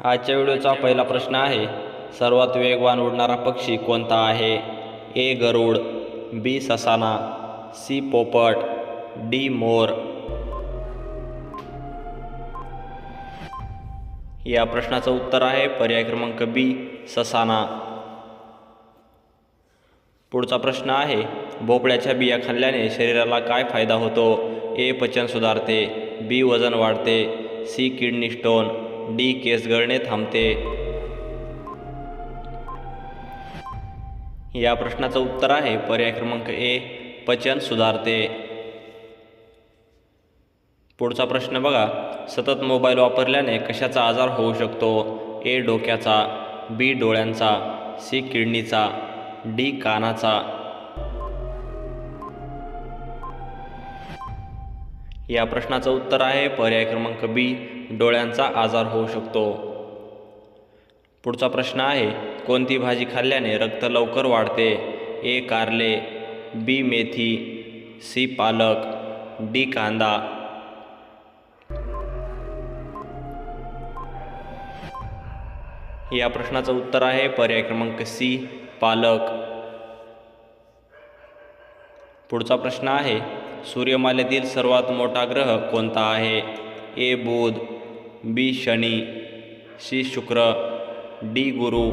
आजच्या व्हिडिओचा पहिला प्रश्न आहे सर्वात वेगवान उडणारा पक्षी कोणता आहे? ए गरुड बी ससाना सी पोपट डी मोर. या प्रश्नाचं उत्तर आहे पर्याय क्रमांक बी ससाना. पुढचा प्रश्न आहे भोपळ्याच्या बिया खाल्ल्याने शरीराला काय फायदा होतो? ए पचन सुधारते बी वजन वाढते सी किडनी स्टोन. डी केस गळणे थांबते. या प्रश्नाचं उत्तर आहे. पर्याय क्रमांक ए पचन सुधारते. पुढचा प्रश्न बघा. सतत मोबाईल वापरल्याने कशाचा आजार होऊ शकतो? ए डोक्याचा बी डोळ्यांचा सी किडनीचा डी कानाचा. या प्रश्नाचं उत्तर आहे. पर्याय क्रमांक बी डोळ्यांचा आजार होऊ शकतो. पुढचा प्रश्न आहे कोणती भाजी खाल्ल्याने रक्त लवकर वाढते? ए कारले बी मेथी सी पालक डी कांदा. या प्रश्नाचं उत्तर आहे पर्याय क्रमांक सी पालक. पुढचा प्रश्न आहे सूर्यमालेतील सर्वात मोठा ग्रह कोणता आहे? ए बुध बी शनी सी शुक्र डी गुरु.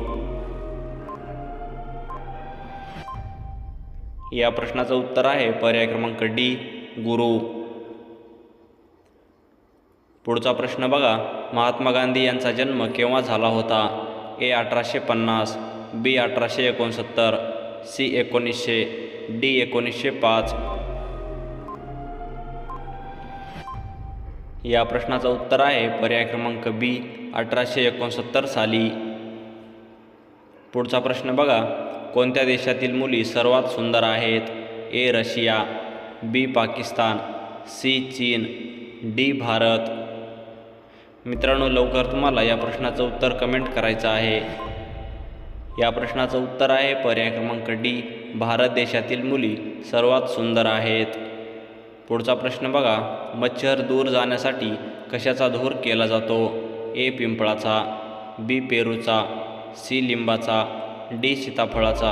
या प्रश्नाचं उत्तर आहे पर्याय क्रमांक डी गुरु. पुढचा प्रश्न बघा. महात्मा गांधी यांचा जन्म केव्हा झाला होता? ए अठराशे पन्नास बी अठराशे एकोणसत्तर सी एकोणीसशे डी एकोणीसशे पाच. या प्रश्नाचं उत्तर आहे. पर्याय क्रमांक बी अठराशे एकोणसत्तर साली. पुढचा प्रश्न बघा. कोणत्या देशातील मुली सर्वात सुंदर आहेत? A Russia. B Pakistan. C चीन. डी भारत. मित्रांनो लवकर तुम्हाला या प्रश्नाचं उत्तर कमेंट करायचं आहे. या प्रश्नाचं उत्तर आहे. पर्याय क्रमांक डी भारत देशातील मुली सर्वात सुंदर आहेत. पुढचा प्रश्न बघा. मच्छर दूर जाण्यासाठी कशाचा धूर केला जातो? ए पिंपळाचा बी पेरूचा सी लिंबाचा डी सीताफळाचा.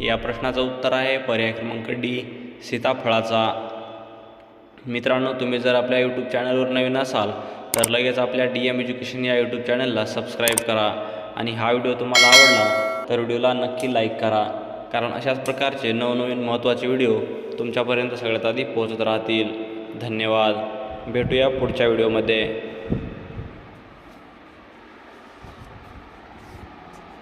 या प्रश्नाचं उत्तर आहे पर्याय क्रमांक डी सीताफळाचा. मित्रांनो तुम्ही जर आपल्या यूट्यूब चॅनलवर नवीन असाल तर लगेच आपल्या डी एम एज्युकेशन या यूट्यूब चॅनलला सबस्क्राईब करा. आणि हा व्हिडिओ तुम्हाला आवडला तर व्हिडिओला नक्की लाईक करा. कारण अशाच प्रकारचे नवनवीन महत्त्वाचे व्हिडिओ तुमच्यापर्यंत सगळ्यात आधी पोहोचत राहतील. धन्यवाद. भेटूया पुढच्या व्हिडिओमध्ये.